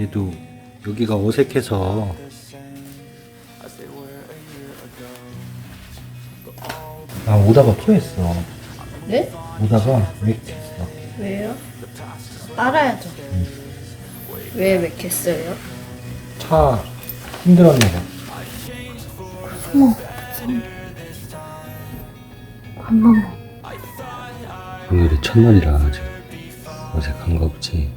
얘도 여기가 어색해서 아 오다가 토했어 네? 오다가 맥혔어 왜요? 알아야죠. 왜 맥혔어요? 차 힘들었나 봐 어머, 한번 만. 오늘이 첫날이라 아직 어색한가 보지.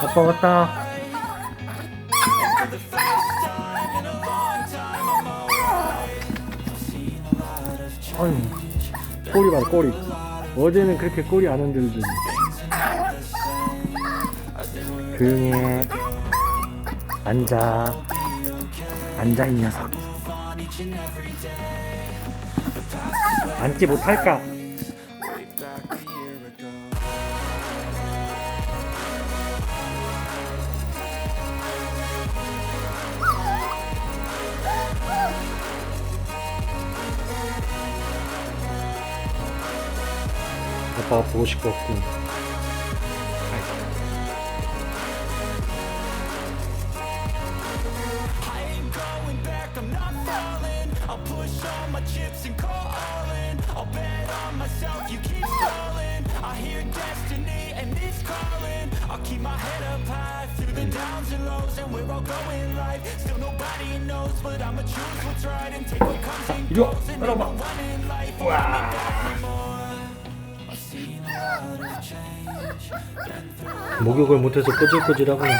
아빠 왔다. 아유 꼬리 봐 꼬리. 어제는 그렇게 꼬리 안 흔들더니 조용히 해. 앉아. 앉아 이 녀석 앉지 못할까? 아빠가 보고 싶었군. 이리 와, 따라와. 와. 목욕을 못해서 꼬질꼬질하구나.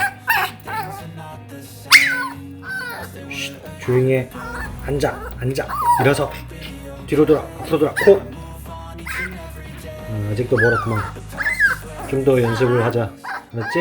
쉿, 조용히 해. 앉아, 앉아. 일어서. 뒤로 돌아, 앞으로 돌아. 코. 어, 아직도 멀었구만. 좀 더 연습을 하자. 알았지?